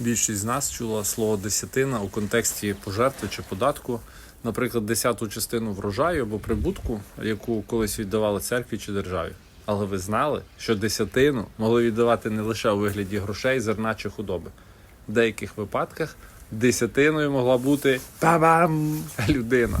Більшість з нас чула слово десятина у контексті пожертви чи податку, наприклад, десяту частину врожаю або прибутку, яку колись віддавали церкві чи державі. Але ви знали, що десятину могли віддавати не лише у вигляді грошей, зерна чи худоби. В деяких випадках десятиною могла бути па-бам! людина.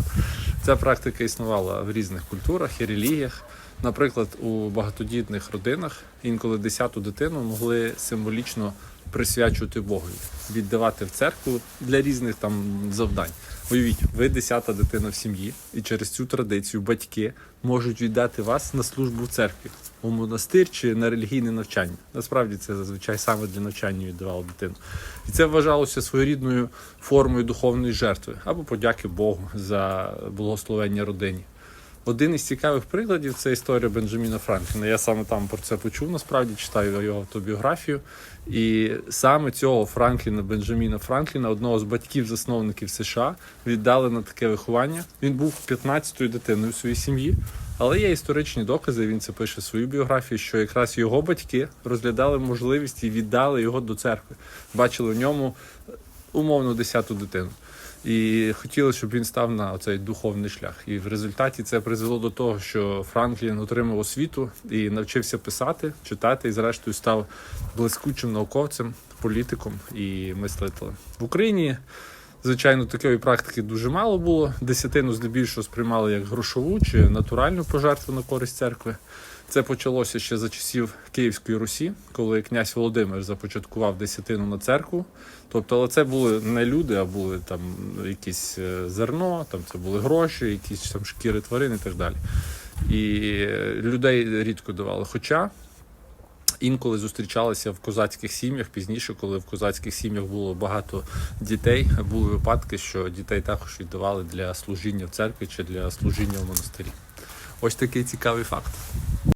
Ця практика існувала в різних культурах і релігіях. Наприклад, у багатодітних родинах інколи десяту дитину могли символічно присвячувати Богові, віддавати в церкву для різних там завдань. Уявіть, ви десята дитина в сім'ї, і через цю традицію батьки можуть віддати вас на службу в церкві, у монастир чи на релігійне навчання. Насправді це зазвичай саме для навчання віддавали дитину. І це вважалося своєрідною формою духовної жертви або подяки Богу за благословення родині. Один із цікавих прикладів це історія Бенджаміна Франкліна. Я саме там про це почув, насправді читаю його автобіографію. І саме цього Франкліна, Бенджаміна Франкліна, одного з батьків-засновників США, віддали на таке виховання. Він був 15-ю дитиною в своїй сім'ї. Але є історичні докази, він це пише в свою біографію, що якраз його батьки розглядали можливість і віддали його до церкви. Бачили в ньому умовно десяту дитину. І хотіли, щоб він став на цей духовний шлях. І в результаті це призвело до того, що Франклін отримав освіту і навчився писати, читати, і зрештою став блискучим науковцем, політиком і мислителем. В Україні, звичайно, такої практики дуже мало було. Десятину здебільшого сприймали як грошову чи натуральну пожертву на користь церкви. Це почалося ще за часів Київської Русі, коли князь Володимир започаткував десятину на церкву. Тобто, але це були не люди, а були там якісь е, зерно, там це були гроші, якісь там шкіри тварин і так далі. І е, людей рідко давали. Хоча інколи зустрічалися в козацьких сім'ях пізніше, коли в козацьких сім'ях було багато дітей, були випадки, що дітей також віддавали для служіння в церкві чи для служіння в монастирі. Ось такий цікавий факт.